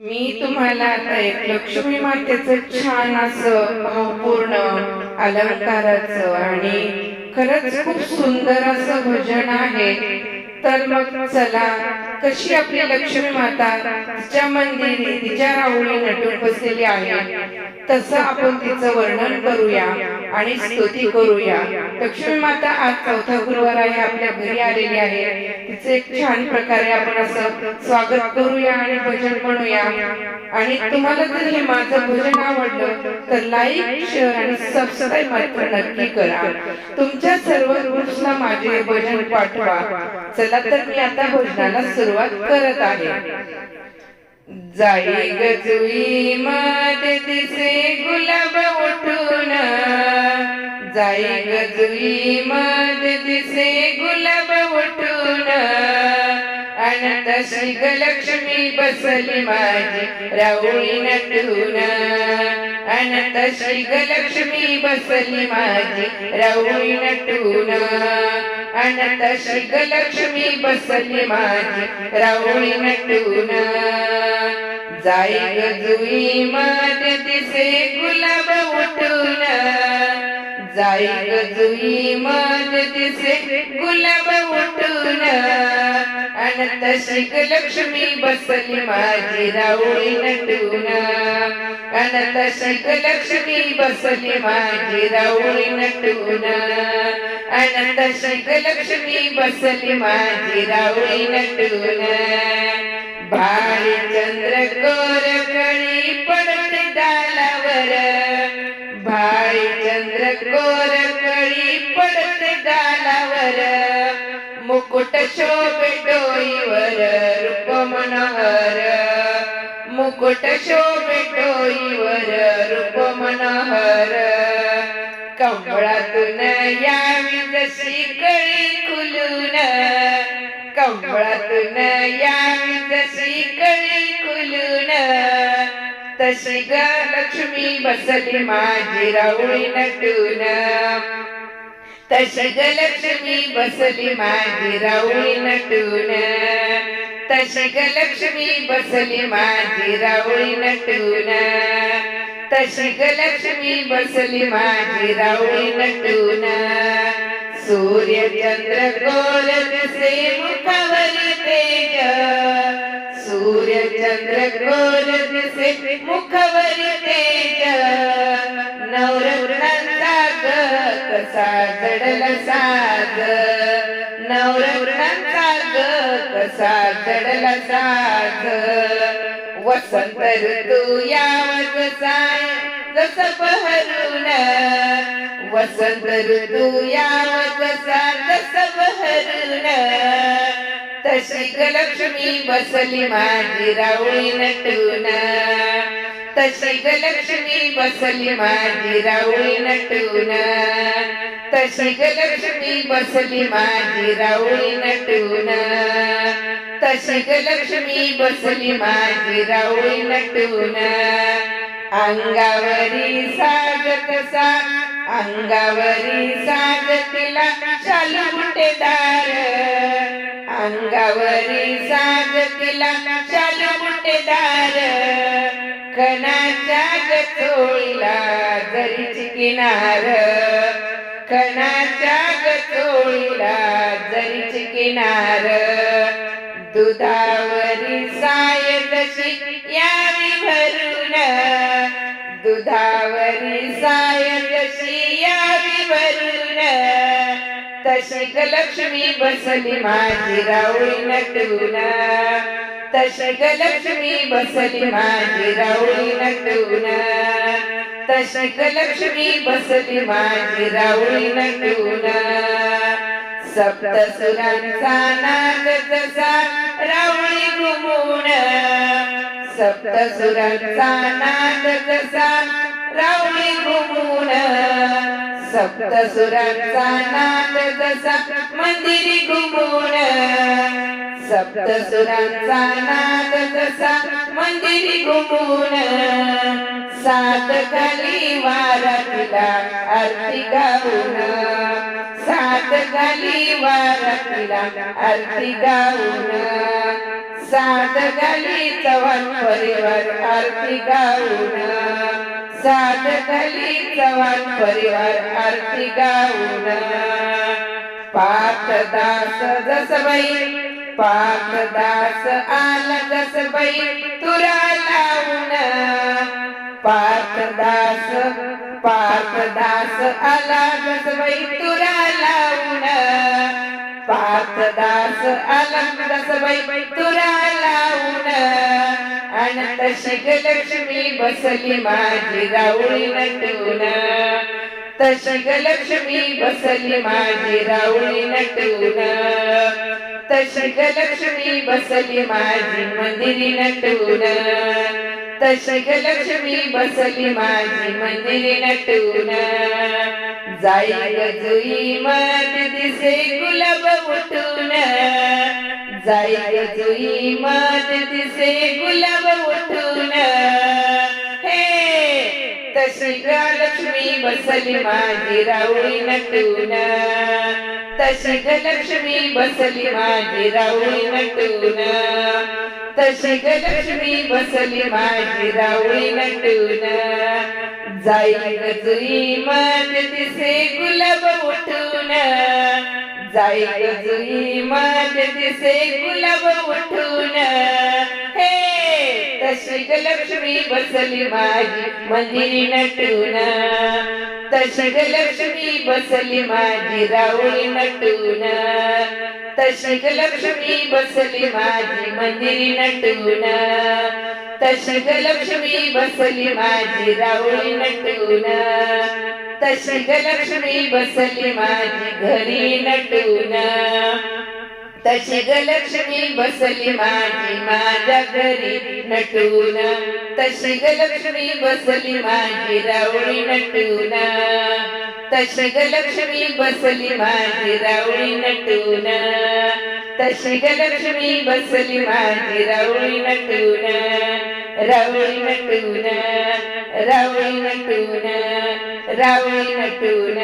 मी तुम्हाला आता एक लक्ष्मी मातेचं छान असं भावपूर्ण अलंकाराचं आणि खरंच खूप सुंदर असं भजन आहे. तर मग चला कशी आपली लक्ष्मी माता तिच्या मंदिरी तिच्या राहुली नटून बसलेली आहे तसं आपण तिचं वर्णन करूया आणि स्तुती करूया. लक्ष्मी माता आज चौथा गुरुवार आहे आपल्या घरी आलेली आहे. तिचे एक छान प्रकारे आपण असं स्वागत करूया आणि भजन म्हणूया. आणि तुम्हाला जर हे माझं भजन आवडलं तर लाईक शेअर आणि सबस्क्राईब मात्र नक्की करा. तुमच्या सर्व ग्रुप्सला माझे भजन पाठवा. चला तर मी आता भजनाला सुरू सुरुवात करत आहे. जाई गजवी मत दिसे गुलाब उठून. जाई गजवी मत दिसे गुलाब उठून. अनंत श्री लक्ष्मी बसली माझी राऊळी नटून. अनंत श्री लक्ष्मी बसली माझी राऊळी नटून. अनंत श्री लक्ष्मी बसली माझी राऊळी नटून. जाई गजुई मान दिसे गुलाब उठून. जाई गजुई मान दिसे गुलाब उठून. अनंत श्री लक्ष्मी बसली माझी राऊळी नटुना. अनंत श्री लक्ष्मी बसली माझी राऊळी नटुना. अनंत श्री लक्ष्मी बसली माझी राऊळी नटुना. भारी चंद्र कोर कळी पडते दालावर भारी चंद्र कोर कळी पडते दालावर मुकुट शोभे मनोहर मुकुट शोभे डोईवर रूप मनोहर. कंबळातून यावी जशी कळी खुलून. कंबळातून यावी जशी कळी खुलून. तशी ग लक्ष्मी बसली माझी राऊळी नटून. तशी ग लक्ष्मी बसली माझी राऊळी नटून. तशी ग लक्ष्मी बसली माझी रावळी नटून. तशी ग लक्ष्मी बसली माझी रावळी नटून. सूर्य चंद्र गोल दिसे मुखावरी तेज. सूर्य चंद्र गोल दिसे मुखावरी तेज. नवरत्नांचा ग कसा जडला साज. नवरत्नांचा ग कसा चढला साज वसंत ऋतू यावत साय जस बहरून वसंत ऋतू यावत सा जस बहरून तशी गलक्ष्मी बसली माझी राऊळी नटून तशी गलक्ष्मी बसली माझी राऊळी नटून तशी गलक्ष्मी बसली माझी राऊळी नटून. तशी गलक्ष्मी बसली माझी राऊळी नटून. अंगावरी साजत सा अंगावरी साजतीला शालू मुठेदार. अंगावरी साजतीला शालू बुटेदार कणाच्या गचोळीला जरीची किनार. कणाच्या गचोळीला जरीचे किनार. दुधावरी साय जशी यावी भरून. दुधावरी साय जशी यावी भरून. तशी लक्ष्मी बसली माझी राऊळी नटून. तशी लक्ष्मी बसली माझी राऊळी नटून. तशी लक्ष्मी बसली माझी राऊळी नटून सप्तसुरांचा नाद तसा राऊळी घुमून. सप्तसुरांचा नाद तसा राऊळी घुमून. सप्तसुरांचा नाद तसा मंदिरी घुमून. सप्तसुरांचा नाद तसा मंदिरी घुमून. सात गली वारातीला आरती गाऊन सात गली वारातीला आरती गाऊन सात गली चव्हाण परिवार आरती गाऊन सात गली चव्हाण परिवार आरती गाऊन पाच दास जसबाई पाच दास आला जसबाई तुरा लावून. पार्थदास पार्थदास आला जसबाई तुरा लावून पार्थदास आला जसबाई तुरा लावून अनंत शिग लक्ष्मी बसली माझी राऊळी नटून. तशग लक्ष्मी बसली माझी राऊळी नटून. तशग लक्ष्मी बसली माझी मंदिरी नटून. लक्ष्मी बसली माझी मंदिरी नटून. जाई गजुई जुई दिसे गुलाब उठून. जाई गजुई जुई दिसे गुलाब उठून. हे तशी लक्ष्मी बसली माझी राऊळी नटून. तशी लक्ष्मी बसली माझी राऊळी नटून. तशी गलक्ष्मी बसली माझी राऊळी नटून. जाई ग जुई मत दिसे गुलाब उठून. जाई ग जुई मत दिसे गुलाब उठून. हे तशी गलक्ष्मी लक्ष्मी बसली माझी मंदिरी नटून. तशी लक्ष्मी बसली माझी राऊळी नटून. तशी लक्ष्मी बसली माझी मंदिरी नटून. तशी लक्ष्मी बसली माझी राऊळी नटून. तशी लक्ष्मी बसली माझी घरी नटून. तशी गलक्ष्मी बसली माझी माझ्या घरी नटून. तशी गलक्ष्मी बसली माझी रावळी नटून. तशी गलक्ष्मी बसली माझी रावळी नटून. तशी गलक्ष्मी बसली माझी रावळी नटून. रावळी नटून रावळी नटून रावळी नटून.